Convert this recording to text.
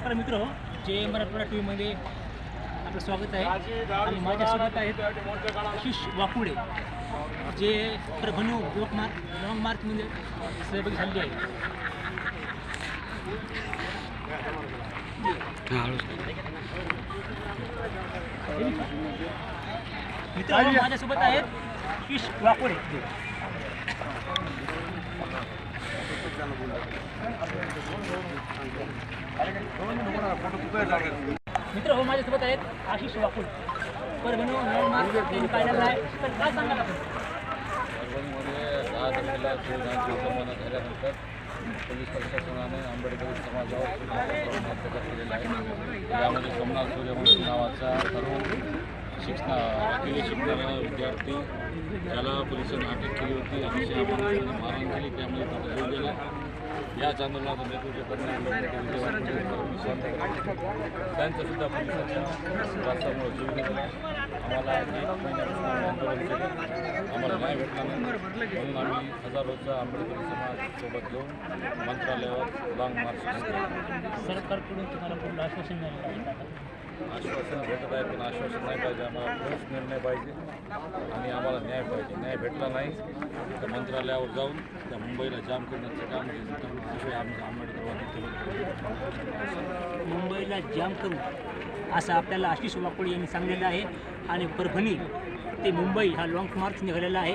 नमस्कार मित्र हो जे मराठवाडा टी व्हीमध्ये आपलं स्वागत आहे. आणि माझ्यासोबत आहेत आशिष वाकुडे जे परभणी वॉक मार्च लॉंग मार्चमध्ये सहभागी झाले आहे मित्र माझ्यासोबत आहेत आशिष वाकुडे. मित्र हो माझ्यासोबत आहेत आशिष वाकुल परभणी आहे. तर काय सांगाल आपण? परभणीमध्ये दहा तारखेला शिवजयंती झाल्यानंतर पोलीस प्रशासनाने आंबेडकरी समाजावर अत्याचार केलेला आहे. यामध्ये सोमनाथ सूर्यवंशी नावाचा सर्व शिक्षणा वकिली शिकणारा विद्यार्थी ज्याला पोलिसांनी अटक केली होती अतिशय शहापूर मारहाण केली त्यामुळे तो गेला. या आंदोलनाचं नेतृत्व करणारे सुद्धा पोलिसांच्या आम्हाला एक महिन्यापासून आंदोलन केलं आम्हाला नाही भेटणार. म्हणून आम्ही हजारोचा आंबेडकरी समाज सोबत घेऊन मंत्रालयावर लाँग मार्च सरकारकडून तुम्हाला पूर्ण आश्वासन मिळालं आश्वासन भेटत आहे पण आश्वासन नाही पाहिजे आम्हाला ठोस निर्णय पाहिजे. आणि आम्हाला न्याय पाहिजे. न्याय भेटला नाही तर मंत्रालयावर जाऊन त्या मुंबईला जाम करण्याचं काम जे विषय आमच्या आंबेडकरवादी मुंबईला जाम करू असं आपल्याला आशिष वाकोडे यांनी सांगलेलं आहे. आणि परभणी ते मुंबई हा लॉंग मार्च निघालेला आहे.